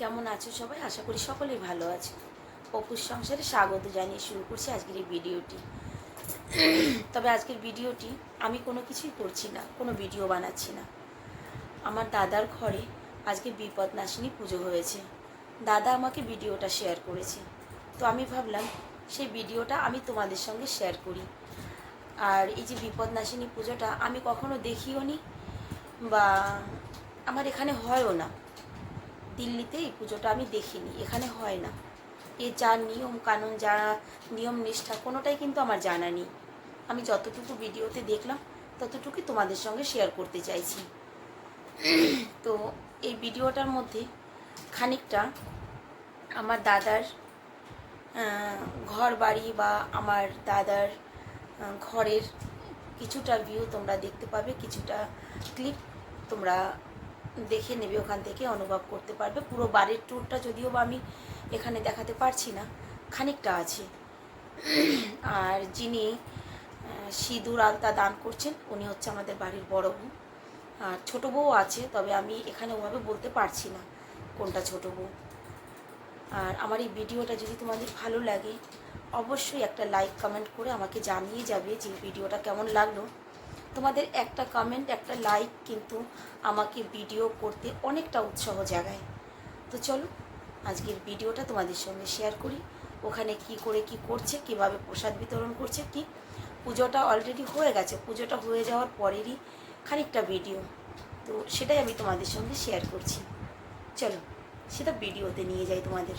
কেমন আছো সবাই? আশা করি সকলেই ভালো আছো। অপুর সংসারে স্বাগত জানিয়ে শুরু করছি আজকের এই ভিডিওটি। তবে আজকের ভিডিওটি আমি কোনো কিছুই করছি না, কোনো ভিডিও বানাচ্ছি না। আমার দাদার ঘরে আজকে বিপদ নাশিনী পুজো হয়েছে। দাদা আমাকে ভিডিওটা শেয়ার করেছে। তো আমি ভাবলাম, সেই ভিডিওটা আমি তোমাদের সঙ্গে শেয়ার করি। আর এই যে বিপদ নাশিনী পুজোটা আমি কখনো দেখিও নি বা আমার এখানে হয়ও না। দিল্লিতে এই পুজোটা আমি দেখিনি, এখানে হয় না। এর যা নিয়ম কানুন, যা নিয়ম নিষ্ঠা, কোনোটাই কিন্তু আমার জানা নেই। আমি যতটুকু ভিডিওতে দেখলাম, ততটুকুই তোমাদের সঙ্গে শেয়ার করতে চাইছি। তো এই ভিডিওটার মধ্যে খানিকটা আমার দাদার ঘর বাড়ি বা আমার দাদার ঘরের কিছুটা ভিউ তোমরা দেখতে পাবে, কিছুটা ক্লিপ তোমরা দেখে নেবে, ওখান থেকে অনুভব করতে পারবে। পুরো বাড়ির ট্যুরটা যদিও বা আমি এখানে দেখাতে পারছি না, খানিকটা আছে। আর যিনি সিঁদুর আলতা দান করছেন, উনি হচ্ছে আমাদের বাড়ির বড় বউ। আর ছোটো বউ আছে, তবে আমি এখানে ওভাবে বলতে পারছি না কোনটা ছোটো বউ। আর আমার এই ভিডিওটা যদি তোমাদের ভালো লাগে, অবশ্যই একটা লাইক কমেন্ট করে আমাকে জানিয়ে যাবে যে ভিডিওটা কেমন লাগল। তোমাদের একটা কমেন্ট একটা লাইক কিন্তু আমাকে ভিডিও করতে অনেকটা উৎসাহ জাগায়। তো চলো, আজকের ভিডিওটা তোমাদের সঙ্গে শেয়ার করি। ওখানে কি করে কি করছে, কীভাবে প্রসাদ বিতরণ করছে, কি? পুজোটা অলরেডি হয়ে গেছে। পুজোটা হয়ে যাওয়ার পরেরই খানিকটা ভিডিও তো সেটাই আমি তোমাদের সঙ্গে শেয়ার করছি। চলো, সেটা ভিডিওতে নিয়ে যাই তোমাদের।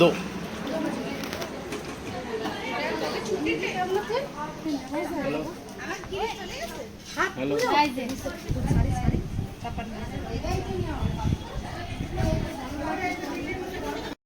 দো। হ্যালো।